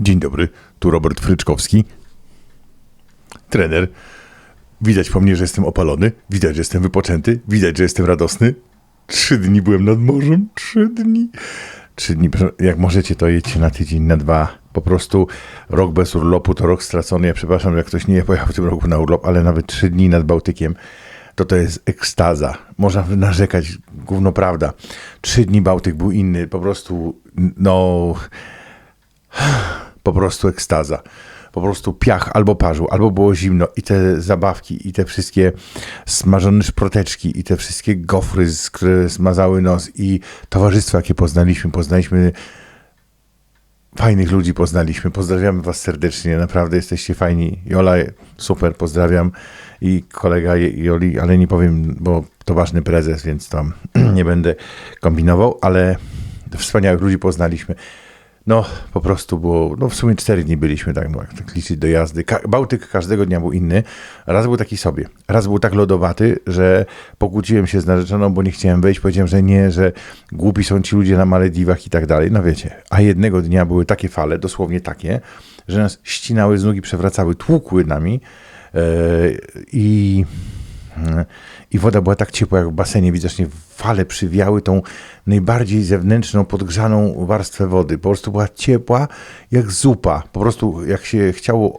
Dzień dobry, tu Robert Fryczkowski, trener. Widać po mnie, że jestem opalony, widać, że jestem wypoczęty, widać, że jestem radosny. Trzy dni byłem nad morzem, trzy dni. Trzy dni, jak możecie, to jedźcie na tydzień, na dwa. Po prostu rok bez urlopu to rok stracony. Ja przepraszam, jak ktoś nie pojechał w tym roku na urlop, ale nawet trzy dni nad Bałtykiem to to jest ekstaza. Można narzekać, gówno prawda. Trzy dni Bałtyk był inny, po prostu, no po prostu ekstaza. Po prostu piach albo parzył, albo było zimno i te zabawki, i te wszystkie smażone szproteczki, i te wszystkie gofry, które smazały nos, i towarzystwo, jakie poznaliśmy. Poznaliśmy fajnych ludzi, poznaliśmy. Pozdrawiamy Was serdecznie, naprawdę jesteście fajni. Jola, super, pozdrawiam. I kolega Joli, ale nie powiem, bo to ważny prezes, więc tam nie będę kombinował, ale wspaniałych ludzi poznaliśmy. No, po prostu było, no w sumie cztery dni byliśmy, tak, no, tak liczyć do jazdy. Ka- Bałtyk każdego dnia był inny. Raz był taki sobie. Raz był tak lodowaty, że pokłóciłem się z narzeczoną, bo nie chciałem wejść. Powiedziałem, że nie, że głupi są ci ludzie na Malediwach i tak dalej. No wiecie. A jednego dnia były takie fale, dosłownie takie, że nas ścinały z nógi, przewracały, tłukły nami. Yy, I i woda była tak ciepła jak w basenie, widocznie fale przywiały tą najbardziej zewnętrzną, podgrzaną warstwę wody. Po prostu była ciepła jak zupa. Po prostu jak się chciało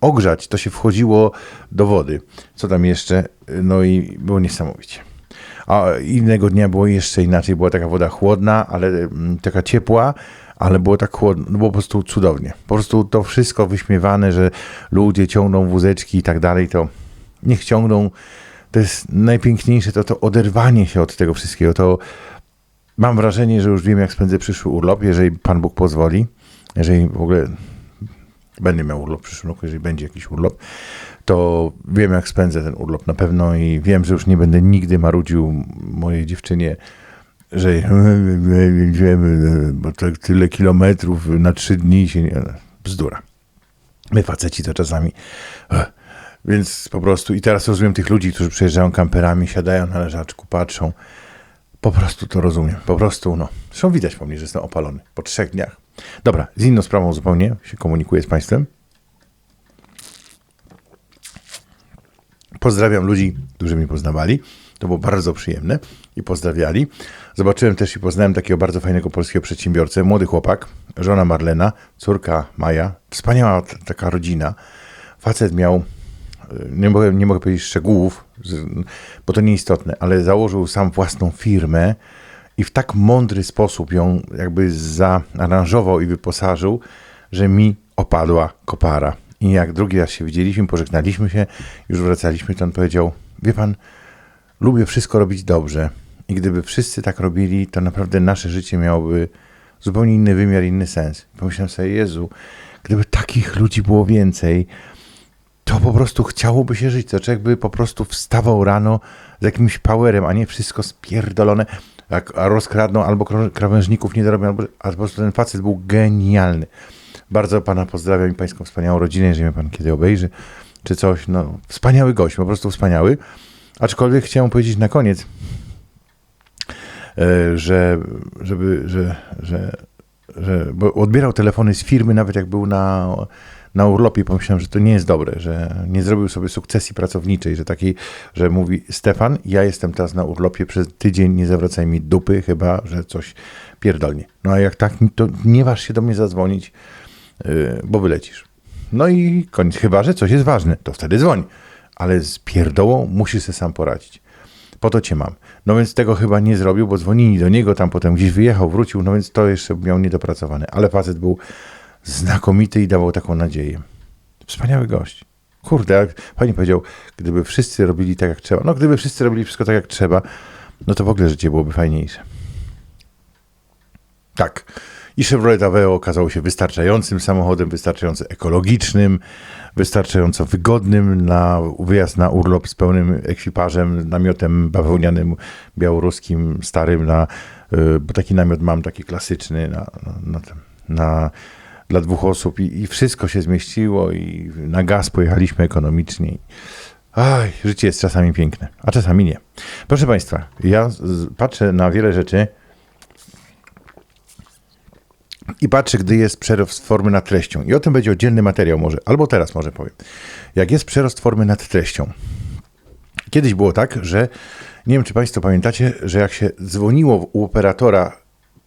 ogrzać, to się wchodziło do wody. Co tam jeszcze? No i było niesamowicie. A innego dnia było jeszcze inaczej. Była taka woda chłodna, ale taka ciepła, ale było tak chłodno, no było po prostu cudownie. Po prostu to wszystko wyśmiewane, że ludzie ciągną wózeczki i tak dalej, to niech ciągną. To jest najpiękniejsze, to to oderwanie się od tego wszystkiego. To mam wrażenie, że już wiem, jak spędzę przyszły urlop, jeżeli Pan Bóg pozwoli, jeżeli w ogóle będę miał urlop w przyszłym roku, jeżeli będzie jakiś urlop, to wiem, jak spędzę ten urlop na pewno i wiem, że już nie będę nigdy marudził mojej dziewczynie, że bo tak tyle kilometrów na trzy dni się nie... Bzdura. My faceci to czasami... Więc po prostu, i teraz rozumiem tych ludzi, którzy przyjeżdżają kamperami, siadają na leżaczku, patrzą. Po prostu to rozumiem. Po prostu, no. Zresztą widać po mnie, że jestem opalony. Po trzech dniach. Dobra, z inną sprawą zupełnie się komunikuję z Państwem. Pozdrawiam ludzi, którzy mnie poznawali. To było bardzo przyjemne i pozdrawiali. Zobaczyłem też i poznałem takiego bardzo fajnego polskiego przedsiębiorcę, młody chłopak, żona Marlena, córka Maja. Wspaniała taka rodzina. Facet miał nie mogę, nie mogę powiedzieć szczegółów, bo to nieistotne, ale założył sam własną firmę i w tak mądry sposób ją jakby zaaranżował i wyposażył, że mi opadła kopara. I jak drugi raz się widzieliśmy, pożegnaliśmy się, już wracaliśmy, to on powiedział, wie pan, lubię wszystko robić dobrze i gdyby wszyscy tak robili, to naprawdę nasze życie miałoby zupełnie inny wymiar, inny sens. Pomyślałem sobie, Jezu, gdyby takich ludzi było więcej, to po prostu chciałoby się żyć. To człowiek by po prostu wstawał rano z jakimś powerem, a nie wszystko spierdolone, jak rozkradną albo krawężników nie dorobią, albo, a po prostu ten facet był genialny. Bardzo pana pozdrawiam i pańską wspaniałą rodzinę, jeżeli mnie pan kiedy obejrzy, czy coś. No, wspaniały gość, po prostu wspaniały. Aczkolwiek chciałem powiedzieć na koniec, e, że, żeby, że, że, że bo odbierał telefony z firmy, nawet jak był na, na urlopie, pomyślałem, że to nie jest dobre, że nie zrobił sobie sukcesji pracowniczej, że takiej, że mówi Stefan, ja jestem teraz na urlopie przez tydzień, nie zawracaj mi dupy, chyba, że coś pierdolnie. No a jak tak, to nie waż się do mnie zadzwonić, yy, bo wylecisz. No i koniec, chyba, że coś jest ważne, to wtedy dzwoń. Ale z pierdołą musisz sobie sam poradzić. Po to cię mam. No więc tego chyba nie zrobił, bo dzwonili do niego, tam potem gdzieś wyjechał, wrócił, no więc to jeszcze miał niedopracowane. Ale facet był znakomity i dawał taką nadzieję. Wspaniały gość. Kurde, jak pani powiedział, gdyby wszyscy robili tak jak trzeba, no gdyby wszyscy robili wszystko tak jak trzeba, no to w ogóle życie byłoby fajniejsze. Tak. I Chevrolet Aveo okazało się wystarczającym samochodem, wystarczająco ekologicznym, wystarczająco wygodnym na wyjazd na urlop z pełnym ekwipażem, namiotem bawełnianym białoruskim, starym, na, y, bo taki namiot mam, taki klasyczny na, na, na, na, dla dwóch osób i, i wszystko się zmieściło i na gaz pojechaliśmy ekonomicznie. Aj, życie jest czasami piękne, a czasami nie. Proszę Państwa, ja patrzę na wiele rzeczy i patrzę, gdy jest przerost formy nad treścią. I o tym będzie oddzielny materiał może, albo teraz może powiem. Jak jest przerost formy nad treścią. Kiedyś było tak, że nie wiem, czy Państwo pamiętacie, że jak się dzwoniło u operatora,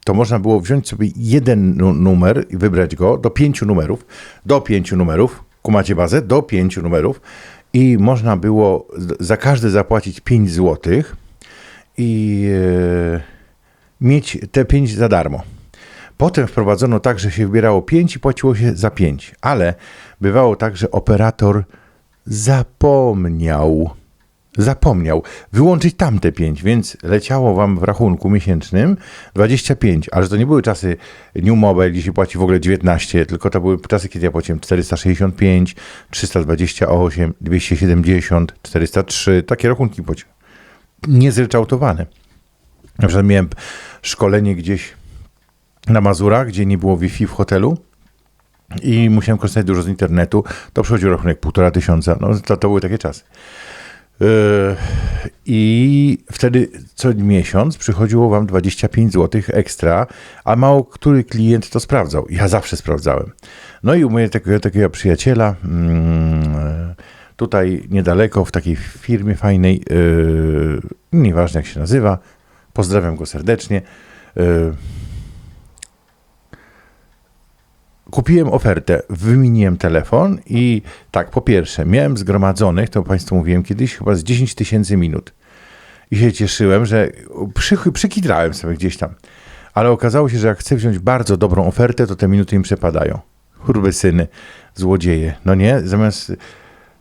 to można było wziąć sobie jeden nu- numer i wybrać go do pięciu numerów, do pięciu numerów, kumacie bazę, do pięciu numerów i można było za każdy zapłacić 5 złotych i e, mieć te 5 za darmo. Potem wprowadzono tak, że się wybierało 5 i płaciło się za 5, ale bywało tak, że operator zapomniał, zapomniał wyłączyć tamte 5, więc leciało wam w rachunku miesięcznym 25, ale to nie były czasy New Mobile, gdzie się płaci w ogóle 19, tylko to były czasy, kiedy ja płaciłem 465, 328, 270, 403, takie rachunki płaciłem. Niezryczałtowane. Na przykład miałem szkolenie gdzieś na Mazurach, gdzie nie było Wi-Fi w hotelu i musiałem korzystać dużo z internetu, to przychodził rachunek półtora tysiąca. No, to, to były takie czasy. Yy, I wtedy co miesiąc przychodziło wam 25 zł ekstra, a mało który klient to sprawdzał. Ja zawsze sprawdzałem. No i u mnie takiego, takiego przyjaciela, mm, tutaj niedaleko, w takiej firmie fajnej, yy, nieważne jak się nazywa, pozdrawiam go serdecznie. Yy, kupiłem ofertę, wymieniłem telefon i tak, po pierwsze, miałem zgromadzonych, to Państwu mówiłem kiedyś, chyba z 10 tysięcy minut. I się cieszyłem, że przy, przykidrałem sobie gdzieś tam. Ale okazało się, że jak chcę wziąć bardzo dobrą ofertę, to te minuty im przepadają. Kurwy syny, złodzieje. No nie, zamiast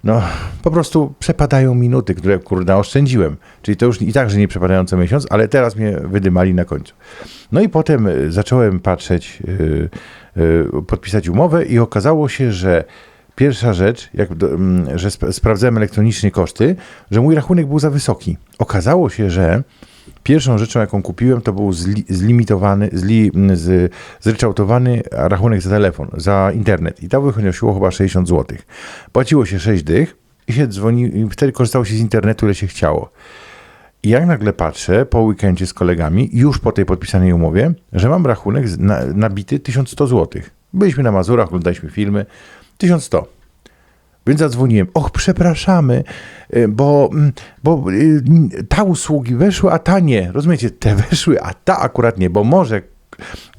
no, po prostu przepadają minuty, które kurde oszczędziłem. Czyli to już i tak, że nie przepadają co miesiąc, ale teraz mnie wydymali na końcu. No i potem y, zacząłem patrzeć, y, y, podpisać umowę i okazało się, że pierwsza rzecz, jak mm, że sp- sprawdzałem elektronicznie koszty, że mój rachunek był za wysoki. Okazało się, że Pierwszą rzeczą, jaką kupiłem, to był zli, zlimitowany, zli, z, zryczałtowany rachunek za telefon, za internet. I to wychodziło chyba 60 zł. Płaciło się 6 dych i się dzwoni, i wtedy korzystało się z internetu, ile się chciało. I jak nagle patrzę po weekendzie z kolegami, już po tej podpisanej umowie, że mam rachunek na, nabity 1100 zł. Byliśmy na Mazurach, oglądaliśmy filmy. 1100. Więc zadzwoniłem. Och, przepraszamy, y, bo, mm, bo y, ta usługi weszły, a ta nie. Rozumiecie? Te weszły, a ta akurat nie, bo może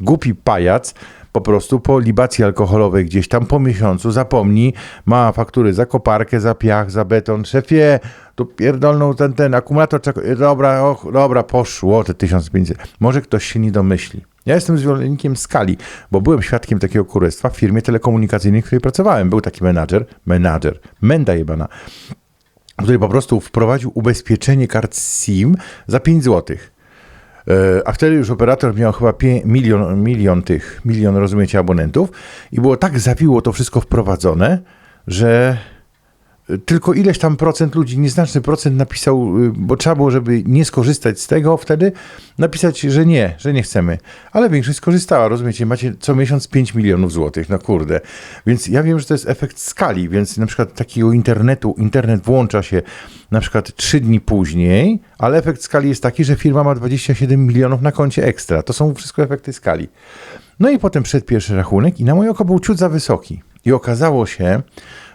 głupi pajac po prostu po libacji alkoholowej gdzieś tam po miesiącu zapomni, ma faktury za koparkę, za piach, za beton. Szefie, tu pierdolną ten, ten akumulator. Dobra, och, dobra, poszło te 1500. Może ktoś się nie domyśli. Ja jestem zwolennikiem skali, bo byłem świadkiem takiego kurestwa w firmie telekomunikacyjnej, w której pracowałem. Był taki menadżer, menadżer, menda jebana, który po prostu wprowadził ubezpieczenie kart SIM za 5 złotych. E, A wtedy już operator miał chyba pie- milion, milion tych, milion, rozumiecie, abonentów i było tak zawiło to wszystko wprowadzone, że tylko ileś tam procent ludzi, nieznaczny procent napisał, y, bo trzeba było, żeby nie skorzystać z tego wtedy, napisać, że nie, że nie chcemy. Ale większość skorzystała, rozumiecie, macie co miesiąc 5 milionów złotych, no kurde. Więc ja wiem, że to jest efekt skali, więc na przykład takiego internetu, internet włącza się na przykład 3 dni później, ale efekt skali jest taki, że firma ma 27 milionów na koncie ekstra. To są wszystko efekty skali. No i potem przed pierwszy rachunek i na moje oko był ciut za wysoki. I okazało się,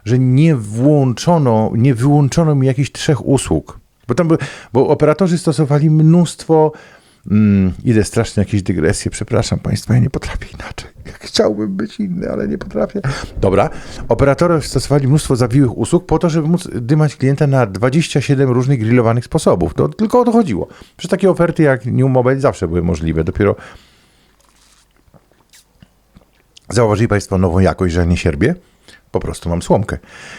że nie włączono, nie wyłączono mi jakichś trzech usług. Bo tam bo operatorzy stosowali mnóstwo. Mm, idę strasznie jakieś dygresje, przepraszam Państwa, ja nie potrafię inaczej. Chciałbym być inny, ale nie potrafię. Dobra, operatorzy stosowali mnóstwo zawiłych usług po to, żeby móc dymać klienta na 27 różnych grillowanych sposobów. To tylko o to chodziło. Przecież takie oferty jak New Mobile zawsze były możliwe. Dopiero Zauważyli Państwo nową jakość, że nie sierbię? Po prostu mam słomkę.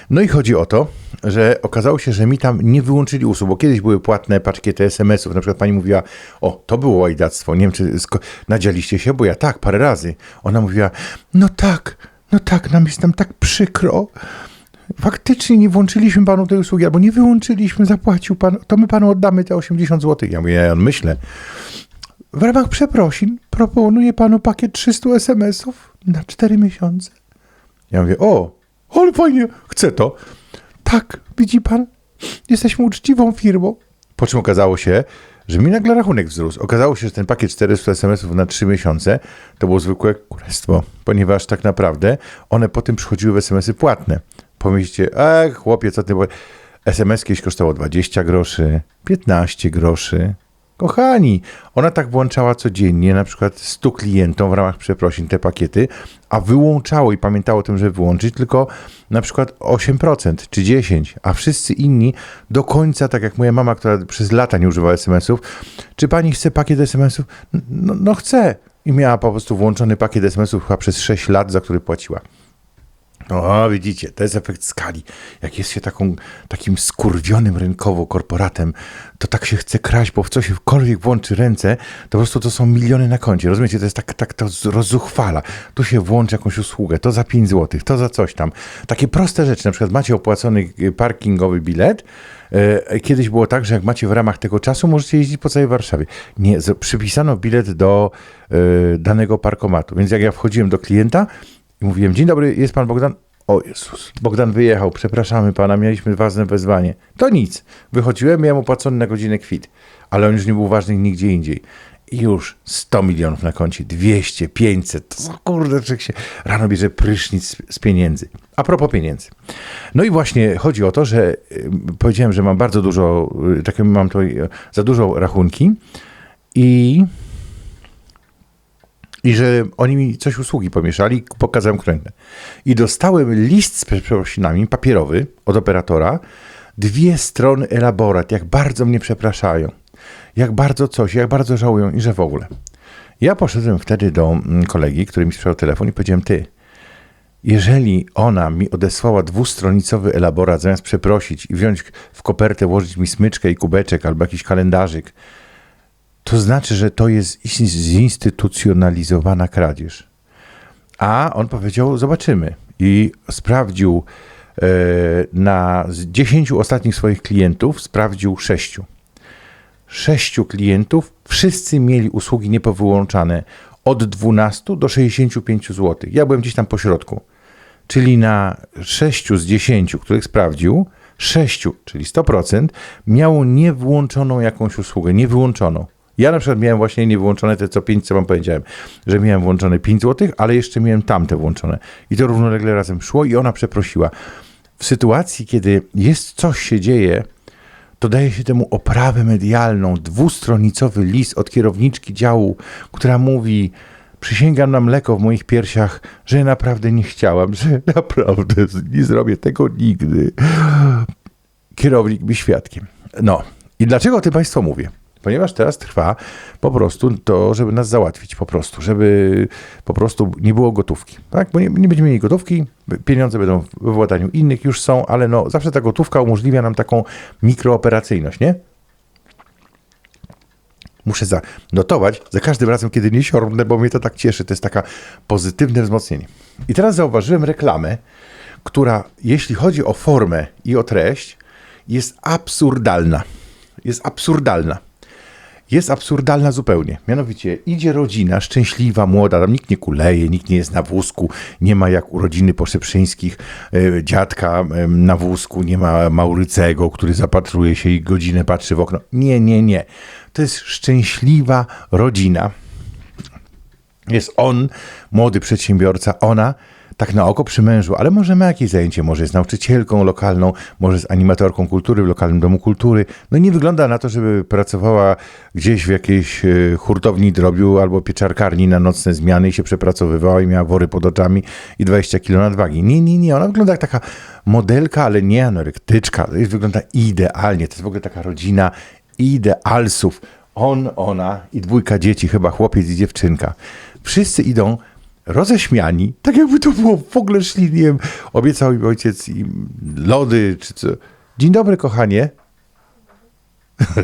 No i chodzi o to, że okazało się, że mi tam nie wyłączyli usług, bo kiedyś były płatne paczkiety SMS-ów. Na przykład pani mówiła, o, to było łajdactwo, nie wiem, czy nadzialiście się, bo ja tak, parę razy. Ona mówiła, no tak, no tak, nam jest tam tak przykro. Faktycznie nie włączyliśmy panu tej usługi, albo nie wyłączyliśmy, zapłacił pan, to my panu oddamy te 80 zł. Ja mówię, ja myślę, w ramach przeprosin proponuję panu pakiet 300 SMS-ów na 4 miesiące. Ja mówię, o, ale fajnie, chcę to. Tak, widzi pan, jesteśmy uczciwą firmą. Po czym okazało się, że mi nagle rachunek wzrósł. Okazało się, że ten pakiet 400 SMS-ów na 3 miesiące to było zwykłe kurestwo, ponieważ tak naprawdę one potem przychodziły w SMS-y płatne. Pomyślcie, ach, chłopie, co ty... SMS kiedyś kosztowało 20 groszy, 15 groszy. Kochani, ona tak włączała codziennie, na przykład 100 klientom w ramach przeprosin te pakiety, a wyłączało i pamiętało o tym, żeby wyłączyć tylko na przykład 8% czy 10%, a wszyscy inni do końca, tak jak moja mama, która przez lata nie używała SMS-ów, czy pani chce pakiet SMS-ów? No, no chcę. I miała po prostu włączony pakiet SMS-ów chyba przez 6 lat, za który płaciła. O, widzicie, to jest efekt skali. Jak jest się taką, takim skurwionym rynkowo korporatem, to tak się chce kraść, bo w cośkolwiek włączy ręce, to po prostu to są miliony na koncie. Rozumiecie, to jest tak, tak to rozzuchwala. Tu się włączy jakąś usługę, to za 5 zł, to za coś tam. Takie proste rzeczy, na przykład macie opłacony parkingowy bilet, e, Kiedyś było tak, że jak macie w ramach tego czasu, możecie jeździć po całej Warszawie. Nie, przypisano bilet do y, danego parkomatu. Więc jak ja wchodziłem do klienta, i mówiłem, dzień dobry, jest pan Bogdan? O Jezus, Bogdan wyjechał, przepraszamy pana, mieliśmy ważne wezwanie. To nic. Wychodziłem, miałem opłacony na godzinę kwit, ale on już nie był ważny nigdzie indziej. I już 100 milionów na koncie, 200, 500, to kurde, człowiek się rano bierze prysznic z pieniędzy. A propos pieniędzy. No i właśnie chodzi o to, że y, powiedziałem, że mam bardzo dużo, y, takie mam to y, za dużo rachunki i i że oni mi coś usługi pomieszali, pokazałem krętę. I dostałem list z przeprosinami, papierowy, od operatora, dwie strony elaborat, jak bardzo mnie przepraszają, jak bardzo coś, jak bardzo żałują i że w ogóle. Ja poszedłem wtedy do mm, kolegi, który mi sprzedał telefon i powiedziałem, ty, jeżeli ona mi odesłała dwustronicowy elaborat, zamiast przeprosić i wziąć w kopertę, włożyć mi smyczkę i kubeczek albo jakiś kalendarzyk, to znaczy, że to jest zinstytucjonalizowana kradzież. A on powiedział, zobaczymy. I sprawdził e, na z 10 ostatnich swoich klientów, sprawdził sześciu. Sześciu klientów, wszyscy mieli usługi niepowyłączane od 12 do 65 zł. Ja byłem gdzieś tam po środku. Czyli na 6 z 10, których sprawdził, 6, czyli 100%, miało niewłączoną jakąś usługę, niewyłączoną. Ja na przykład miałem właśnie niewyłączone te co 5, co wam powiedziałem, że miałem włączone 5 zł, ale jeszcze miałem tamte włączone. I to równolegle razem szło i ona przeprosiła. W sytuacji, kiedy jest coś się dzieje, to daje się temu oprawę medialną, dwustronicowy list od kierowniczki działu, która mówi: Przysięgam na mleko w moich piersiach, że naprawdę nie chciałam, że naprawdę nie zrobię tego nigdy. Kierownik mi świadkiem. No, i dlaczego o tym Państwu mówię? Ponieważ teraz trwa po prostu to, żeby nas załatwić, po prostu, żeby po prostu nie było gotówki, tak? Bo nie, nie będziemy mieli gotówki, pieniądze będą we władaniu innych, już są, ale no zawsze ta gotówka umożliwia nam taką mikrooperacyjność, nie? Muszę zanotować za każdym razem, kiedy nie siorbnę, bo mnie to tak cieszy. To jest taka pozytywne wzmocnienie. I teraz zauważyłem reklamę, która, jeśli chodzi o formę i o treść, jest absurdalna. Jest absurdalna jest absurdalna zupełnie. Mianowicie idzie rodzina szczęśliwa, młoda, tam nikt nie kuleje, nikt nie jest na wózku, nie ma jak urodziny poszeprzyńskich e, dziadka e, na wózku, nie ma Maurycego, który zapatruje się i godzinę patrzy w okno. Nie, nie, nie. To jest szczęśliwa rodzina. Jest on, młody przedsiębiorca, ona tak na oko przy mężu, ale może ma jakieś zajęcie, może jest nauczycielką lokalną, może jest animatorką kultury w lokalnym domu kultury. No nie wygląda na to, żeby pracowała gdzieś w jakiejś e, hurtowni drobiu albo pieczarkarni na nocne zmiany i się przepracowywała i miała wory pod oczami i 20 kg nadwagi. Nie, nie, nie. Ona wygląda jak taka modelka, ale nie anorektyczka. Wygląda idealnie. To jest w ogóle taka rodzina idealsów. On, ona i dwójka dzieci, chyba chłopiec i dziewczynka. Wszyscy idą roześmiani, tak jakby to było w ogóle szli, nie wiem, obiecał mi ojciec im lody, czy co. Dzień dobry, kochanie.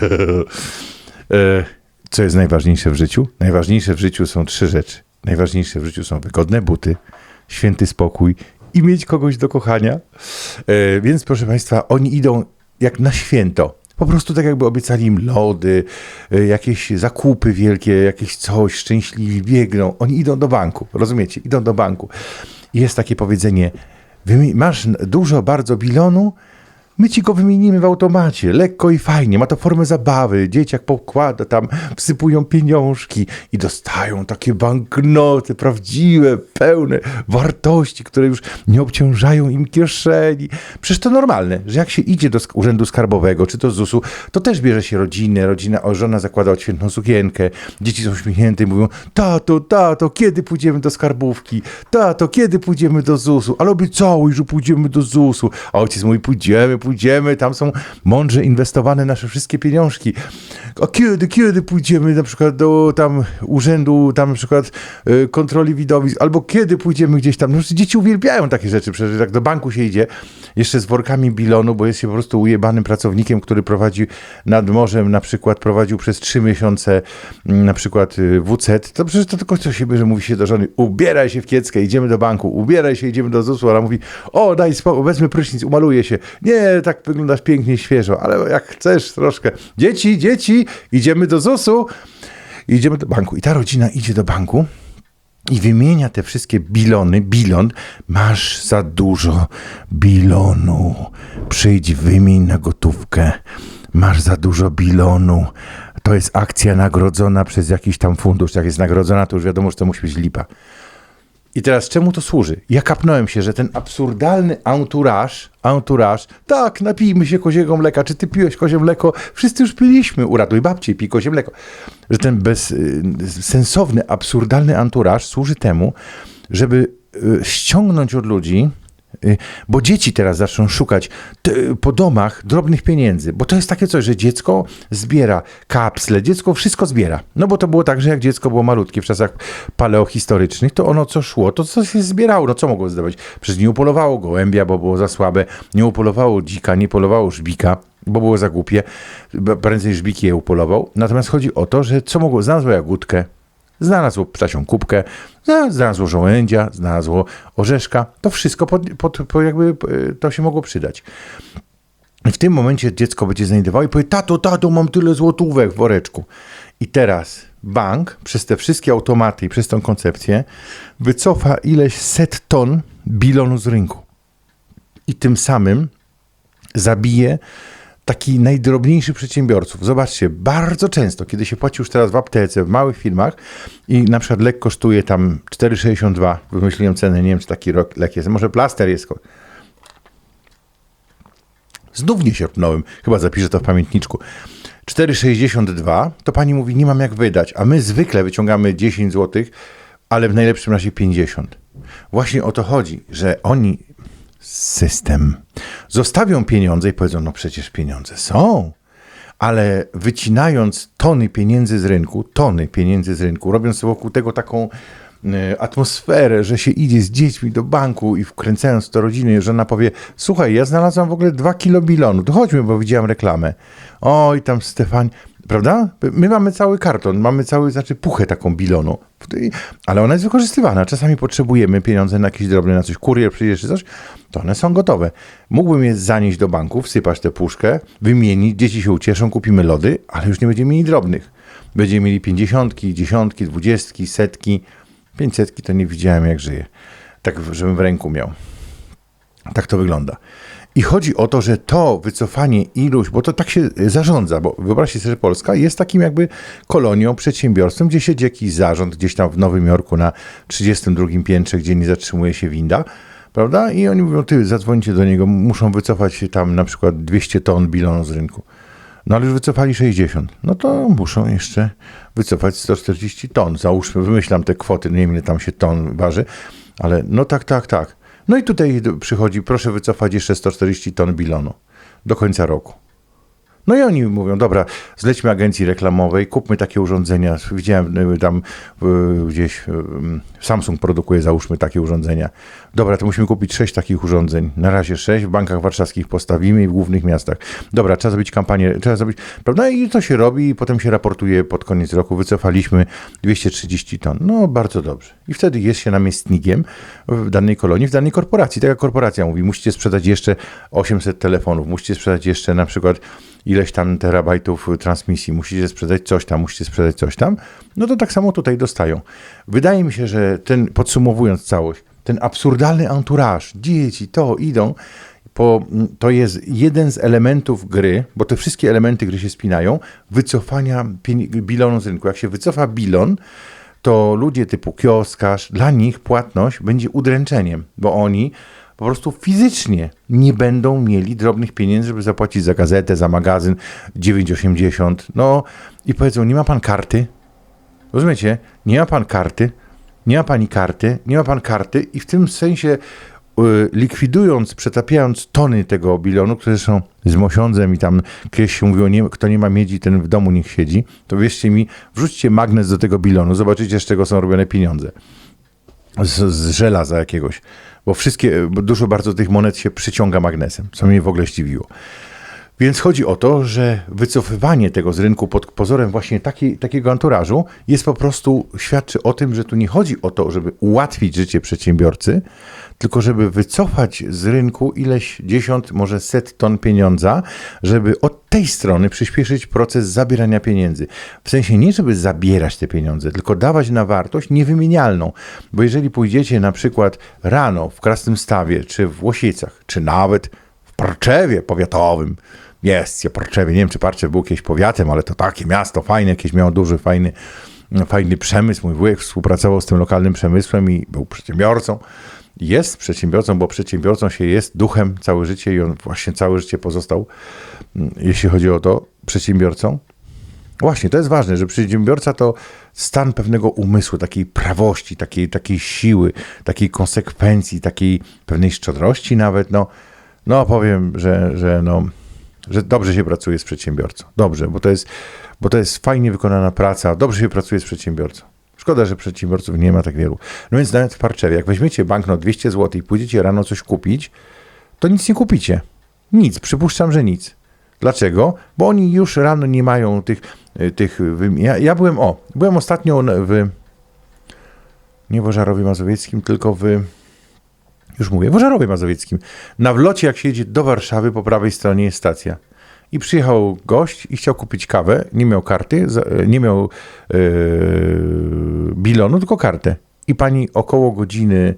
E, co jest najważniejsze w życiu? Najważniejsze w życiu są trzy rzeczy. Najważniejsze w życiu są wygodne buty, święty spokój i mieć kogoś do kochania. E, więc proszę Państwa, oni idą jak na święto po prostu tak jakby obiecali im lody, y, jakieś zakupy wielkie, jakieś coś, szczęśliwi, biegną. Oni idą do banku, rozumiecie? Idą do banku. Jest takie powiedzenie, masz dużo bardzo bilonu, My ci go wymienimy w automacie, lekko i fajnie, ma to formę zabawy, dzieciak pokłada tam, wsypują pieniążki i dostają takie banknoty prawdziwe, pełne wartości, które już nie obciążają im kieszeni. Przecież to normalne, że jak się idzie do urzędu skarbowego czy do ZUS-u, to też bierze się rodzinę, rodzina, o, żona zakłada odświętną sukienkę, dzieci są uśmiechnięte i mówią, tato, tato, kiedy pójdziemy do skarbówki? Tato, kiedy pójdziemy do ZUS-u? Ale obiecałuj, że pójdziemy do ZUS-u. A ojciec mówi, pójdziemy, pójdziemy, tam są mądrze inwestowane nasze wszystkie pieniążki. A kiedy, kiedy pójdziemy na przykład do tam urzędu, tam na przykład y, kontroli widowisk, albo kiedy pójdziemy gdzieś tam. No, dzieci uwielbiają takie rzeczy, przecież jak do banku się idzie, jeszcze z workami bilonu, bo jest się po prostu ujebanym pracownikiem, który prowadzi nad morzem, na przykład prowadził przez trzy miesiące mm, na przykład y, WC, to przecież to tylko co się bierze, mówi się do żony, ubieraj się w kieckę, idziemy do banku, ubieraj się, idziemy do ZUS-u, ona mówi, o daj spokój, wezmę prysznic, umaluję się. Nie, tak wyglądasz pięknie, świeżo, ale jak chcesz troszkę. Dzieci, dzieci, idziemy do ZUS-u, idziemy do banku. I ta rodzina idzie do banku, i wymienia te wszystkie bilony. Bilon, masz za dużo bilonu. Przyjdź, wymień na gotówkę. Masz za dużo bilonu. To jest akcja nagrodzona przez jakiś tam fundusz. Jak jest nagrodzona, to już wiadomo, że to musi być lipa. I teraz czemu to służy? Ja kapnąłem się, że ten absurdalny entourage, entourage, tak, napijmy się koziego mleka, czy ty piłeś kozie mleko? Wszyscy już piliśmy, uratuj babci, pij kozie mleko. Że ten bezsensowny, absurdalny entourage służy temu, żeby y, ściągnąć od ludzi, y, bo dzieci teraz zaczną szukać po domach drobnych pieniędzy, bo to jest takie coś, że dziecko zbiera kapsle, dziecko wszystko zbiera. No bo to było tak, że jak dziecko było malutkie w czasach paleohistorycznych, to ono co szło, to co się zbierało, no co mogło zdawać? Przecież nie upolowało gołębia, bo było za słabe, nie upolowało dzika, nie polowało żbika, bo było za głupie, prędzej żbiki je upolował. Natomiast chodzi o to, że co mogło, znalazło jagódkę, Znalazło ptasią kubkę, zna- znalazło żołędzia, znalazło orzeszka. To wszystko pod, pod, po jakby e, to się mogło przydać. W tym momencie dziecko będzie znajdowało i powie, tato, tato, mam tyle złotówek w woreczku. I teraz bank przez te wszystkie automaty i przez tą koncepcję wycofa ileś set ton bilonu z rynku. I tym samym zabije taki najdrobniejszy przedsiębiorców. Zobaczcie, bardzo często, kiedy się płaci już teraz w aptece, w małych firmach i na przykład lek kosztuje tam 4,62, wymyśliłem cenę, nie wiem czy taki lek jest, może plaster jest. Znów nie sierpnąłem, chyba zapiszę to w pamiętniczku. 4,62 to pani mówi, nie mam jak wydać, a my zwykle wyciągamy 10 zł, ale w najlepszym razie 50. Właśnie o to chodzi, że oni system. Zostawią pieniądze i powiedzą, no przecież pieniądze są, ale wycinając tony pieniędzy z rynku, tony pieniędzy z rynku, robiąc wokół tego taką e, atmosferę, że się idzie z dziećmi do banku i wkręcając to rodziny, żona powie, słuchaj, ja znalazłam w ogóle dwa kilo bilonu, to chodźmy, bo widziałam reklamę. Oj, tam Stefan, prawda? My mamy cały karton, mamy cały, znaczy puchę taką bilonu, ale ona jest wykorzystywana. Czasami potrzebujemy pieniądze na jakieś drobne, na coś, kurier czy coś, to one są gotowe. Mógłbym je zanieść do banku, wsypać tę puszkę, wymienić, dzieci się ucieszą, kupimy lody, ale już nie będziemy mieli drobnych. Będziemy mieli pięćdziesiątki, dziesiątki, dwudziestki, setki. Pięćsetki to nie widziałem jak żyje. Tak, żebym w ręku miał. Tak to wygląda. I chodzi o to, że to wycofanie iluś, bo to tak się zarządza, bo wyobraźcie sobie, że Polska jest takim jakby kolonią, przedsiębiorstwem, gdzie siedzi jakiś zarząd gdzieś tam w Nowym Jorku na 32 piętrze, gdzie nie zatrzymuje się winda, prawda? I oni mówią, ty zadzwońcie do niego, muszą wycofać się tam na przykład 200 ton bilonu z rynku. No ale już wycofali 60. No to muszą jeszcze wycofać 140 ton. Załóżmy, wymyślam te kwoty, nie wiem ile tam się ton waży, ale no tak, tak, tak. No i tutaj przychodzi, proszę wycofać jeszcze 140 ton bilonu do końca roku. No i oni mówią, dobra, zlećmy agencji reklamowej, kupmy takie urządzenia. Widziałem y, tam y, gdzieś y, Samsung produkuje, załóżmy, takie urządzenia. Dobra, to musimy kupić sześć takich urządzeń. Na razie sześć, w bankach warszawskich postawimy i w głównych miastach. Dobra, trzeba zrobić kampanię, trzeba zrobić, prawda? I to się robi i potem się raportuje pod koniec roku. Wycofaliśmy 230 ton. No, bardzo dobrze. I wtedy jest się namiestnikiem w danej kolonii, w danej korporacji. Taka korporacja mówi, musicie sprzedać jeszcze 800 telefonów, musicie sprzedać jeszcze na przykład ileś tam terabajtów transmisji, musicie sprzedać coś tam, musicie sprzedać coś tam, no to tak samo tutaj dostają. Wydaje mi się, że ten, podsumowując całość, ten absurdalny entourage, dzieci to idą, po, to jest jeden z elementów gry, bo te wszystkie elementy gry się spinają, wycofania bilonu z rynku. Jak się wycofa bilon, to ludzie typu kioskarz, dla nich płatność będzie udręczeniem, bo oni po prostu fizycznie nie będą mieli drobnych pieniędzy, żeby zapłacić za gazetę, za magazyn 9,80. No i powiedzą, nie ma pan karty? Rozumiecie? Nie ma pan karty, nie ma pani karty, nie ma pan karty i w tym sensie y, likwidując, przetapiając tony tego bilonu, które są z mosiądzem i tam kiedyś się mówiło, nie, kto nie ma miedzi, ten w domu niech siedzi, to wierzcie mi, wrzućcie magnes do tego bilonu, zobaczycie z czego są robione pieniądze. Z, z żelaza jakiegoś, bo wszystkie, bo dużo bardzo tych monet się przyciąga magnesem, co mnie w ogóle zdziwiło. Więc chodzi o to, że wycofywanie tego z rynku pod pozorem właśnie taki, takiego anturażu jest po prostu, świadczy o tym, że tu nie chodzi o to, żeby ułatwić życie przedsiębiorcy, tylko żeby wycofać z rynku ileś dziesiąt, może set ton pieniądza, żeby od tej strony przyspieszyć proces zabierania pieniędzy. W sensie nie, żeby zabierać te pieniądze, tylko dawać na wartość niewymienialną. Bo jeżeli pójdziecie na przykład rano w Krasnym Stawie, czy w Łosiecach, czy nawet w Parczewie powiatowym, jest, Parczewie, nie wiem czy Parczew był kiedyś powiatem, ale to takie miasto fajne, jakieś miało duży, fajny, fajny przemysł. Mój wujek współpracował z tym lokalnym przemysłem i był przedsiębiorcą. Jest przedsiębiorcą, bo przedsiębiorcą się jest duchem całe życie i on właśnie całe życie pozostał, mm, jeśli chodzi o to, przedsiębiorcą. Właśnie, to jest ważne, że przedsiębiorca to stan pewnego umysłu, takiej prawości, takiej, takiej siły, takiej konsekwencji, takiej pewnej szczodrości nawet. No, no powiem, że, że no, że dobrze się pracuje z przedsiębiorcą. Dobrze, bo to jest, bo to jest fajnie wykonana praca, dobrze się pracuje z przedsiębiorcą. Szkoda, że przedsiębiorców nie ma tak wielu. No więc nawet w Parczewie, jak weźmiecie banknot 200 zł i pójdziecie rano coś kupić, to nic nie kupicie. Nic, przypuszczam, że nic. Dlaczego? Bo oni już rano nie mają tych, y, tych ja, ja byłem, o, byłem ostatnio w, nie w Ożarowie Mazowieckim, tylko w, już mówię, w Ożarowie Mazowieckim. Na wlocie, jak się jedzie do Warszawy, po prawej stronie jest stacja. I przyjechał gość i chciał kupić kawę, nie miał karty, nie miał yy, bilonu, tylko kartę. I pani około godziny,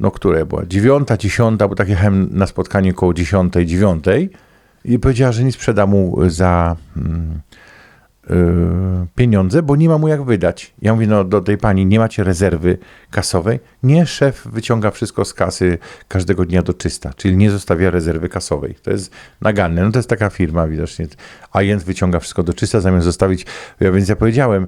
no które była, dziewiąta, dziesiąta, bo tak jechałem na spotkanie około dziesiątej, dziewiątej i powiedziała, że nie sprzeda mu za... Yy, pieniądze, bo nie ma mu jak wydać. Ja mówię, no do tej pani, nie macie rezerwy kasowej? Nie, szef wyciąga wszystko z kasy każdego dnia do czysta, czyli nie zostawia rezerwy kasowej. To jest naganne. No to jest taka firma widocznie. Agent wyciąga wszystko do czysta, zamiast zostawić, ja więc ja powiedziałem,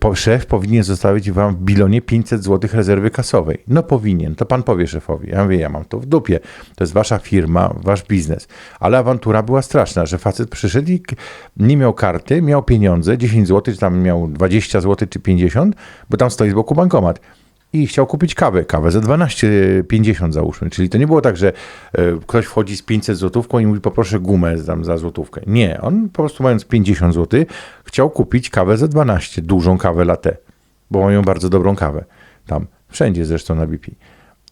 po, szef powinien zostawić wam w bilonie 500 zł rezerwy kasowej. No powinien, to pan powie szefowi. Ja mówię, ja mam to w dupie. To jest wasza firma, wasz biznes. Ale awantura była straszna, że facet przyszedł i nie miał karty, miał pieniądze, 10 zł, czy tam miał 20 zł, czy 50, bo tam stoi z boku bankomat i chciał kupić kawę, kawę za 12,50 załóżmy. Czyli to nie było tak, że e, ktoś wchodzi z 500 złotówką i mówi poproszę gumę za złotówkę. Nie, on po prostu mając 50 zł chciał kupić kawę za 12, dużą kawę latte, bo mają bardzo dobrą kawę. Tam, wszędzie zresztą na BP.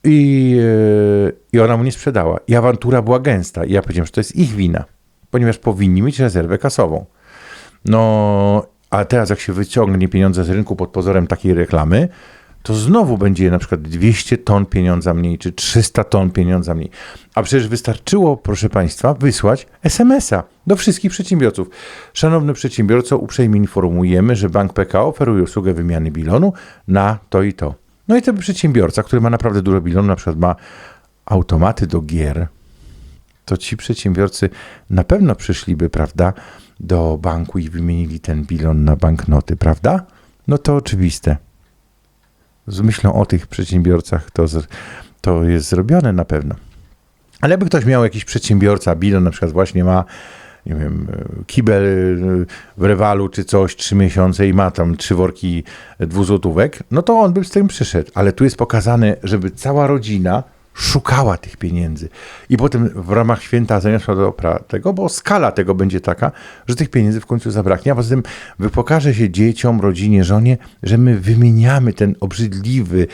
I, e, I ona mu nie sprzedała. I awantura była gęsta. I ja powiedziałem, że to jest ich wina, ponieważ powinni mieć rezerwę kasową. No, a teraz jak się wyciągnie pieniądze z rynku pod pozorem takiej reklamy, to znowu będzie na przykład 200 ton pieniądza mniej, czy 300 ton pieniądza mniej. A przecież wystarczyło, proszę Państwa, wysłać SMS-a do wszystkich przedsiębiorców. Szanowny przedsiębiorco, uprzejmie informujemy, że Bank PKO oferuje usługę wymiany bilonu na to i to. No i ten przedsiębiorca, który ma naprawdę dużo bilonu, na przykład ma automaty do gier, to ci przedsiębiorcy na pewno przyszliby, prawda, do banku i wymienili ten bilon na banknoty, prawda? No to oczywiste z myślą o tych przedsiębiorcach to, to jest zrobione na pewno. Ale jakby ktoś miał jakiś przedsiębiorca, bilon na przykład właśnie ma nie wiem, kibel w rewalu czy coś, trzy miesiące i ma tam trzy worki dwuzłotówek, no to on by z tym przyszedł. Ale tu jest pokazane, żeby cała rodzina szukała tych pieniędzy. I potem w ramach święta zaniosła do tego, bo skala tego będzie taka, że tych pieniędzy w końcu zabraknie. A poza tym pokaże się dzieciom, rodzinie, żonie, że my wymieniamy ten obrzydliwy,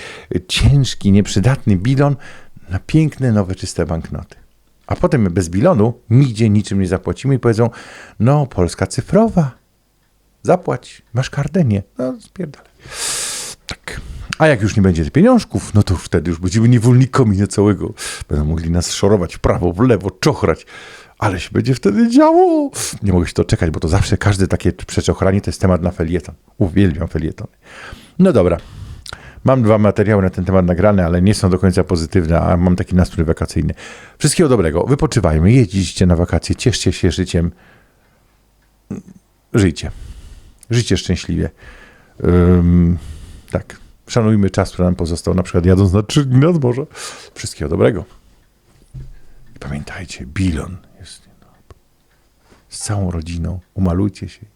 ciężki, nieprzydatny bilon na piękne, nowe, czyste banknoty. A potem bez bilonu nigdzie niczym nie zapłacimy i powiedzą, no Polska cyfrowa, zapłać, masz kartę? Nie. No spierdalaj. Tak. A jak już nie będzie pieniążków, no to wtedy już będziemy niewolnikami na całego. Będą mogli nas szorować prawo, w lewo, czochrać. Ale się będzie wtedy działo. Nie mogę się to czekać, bo to zawsze każde takie przeczochranie to jest temat na felieton. Uwielbiam felietony. No dobra. Mam dwa materiały na ten temat nagrane, ale nie są do końca pozytywne, a mam taki nastrój wakacyjny. Wszystkiego dobrego. Wypoczywajmy, jeździcie na wakacje, cieszcie się życiem. Żyjcie. Żyjcie szczęśliwie. Ym, tak. Szanujmy czas, który nam pozostał, na przykład jadąc na trzy dni nad morze. Wszystkiego dobrego. I pamiętajcie, Bilon jest z całą rodziną. Umalujcie się